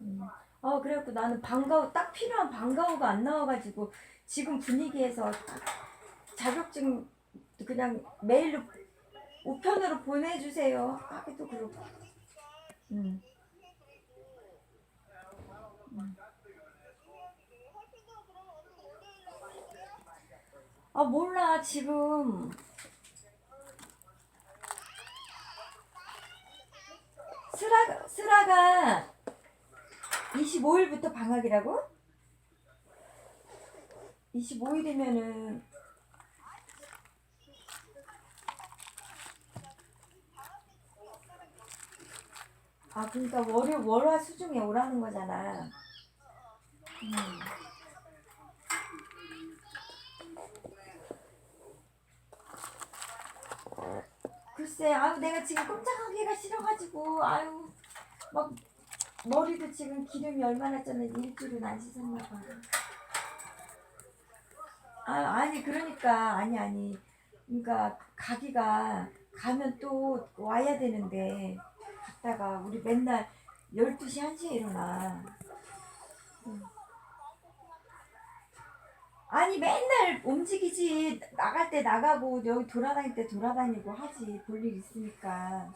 음. 어 그래갖고 나는 방과후 딱 필요한 방과후가 안 나와가지고 지금 분위기에서 자격증 그냥 메일로 우편으로 보내주세요 하기도 그렇고 음. 음. 아 몰라 지금 슬아가 슬아가 25일부터 방학이라고? 25일이면은 아 그러니까 월요 월화 수중에 오라는 거잖아. 음. 글쎄, 아유 내가 지금 꼼짝하기가 싫어가지고 아유 막 머리도 지금 기름이 얼마나 쪘는지 일주일은 안 씻었나 봐. 아 아니 그러니까 아니 아니 그러니까 가기가 가면 또 와야 되는데 갔다가 우리 맨날 12시 1시에 일어나. 응. 아니 맨날 움직이지 나갈 때 나가고 여기 돌아다닐 때 돌아다니고 하지 볼 일 있으니까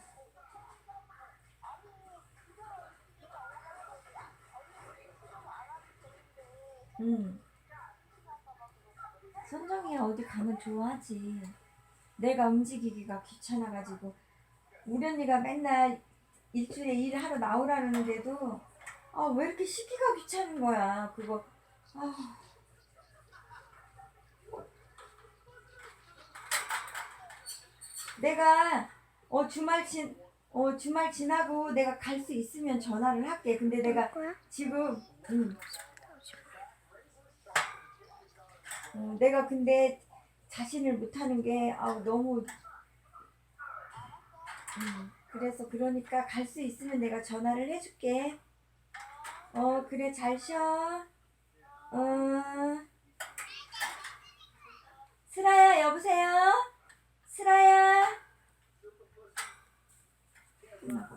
응 선정이야 어디 가면 좋아하지 내가 움직이기가 귀찮아가지고 우리 언니가 맨날 일주일에 일하러 나오라는데도 아 왜 이렇게 시기가 귀찮은 거야 그거 아 내가 어 주말 지 어, 주말 지나고 내가 갈 수 있으면 전화를 할게. 근데 내가? 지금 음. 어, 내가 근데 자신을 못하는 게 아우 너무 음, 그래서 그러니까 갈 수 있으면 내가 전화를 해줄게. 어 그래 잘 쉬어. 어 슬아야 여보세요. 슬아야. 가,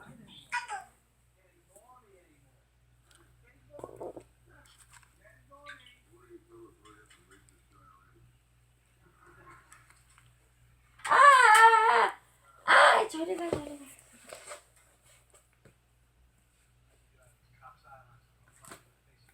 저리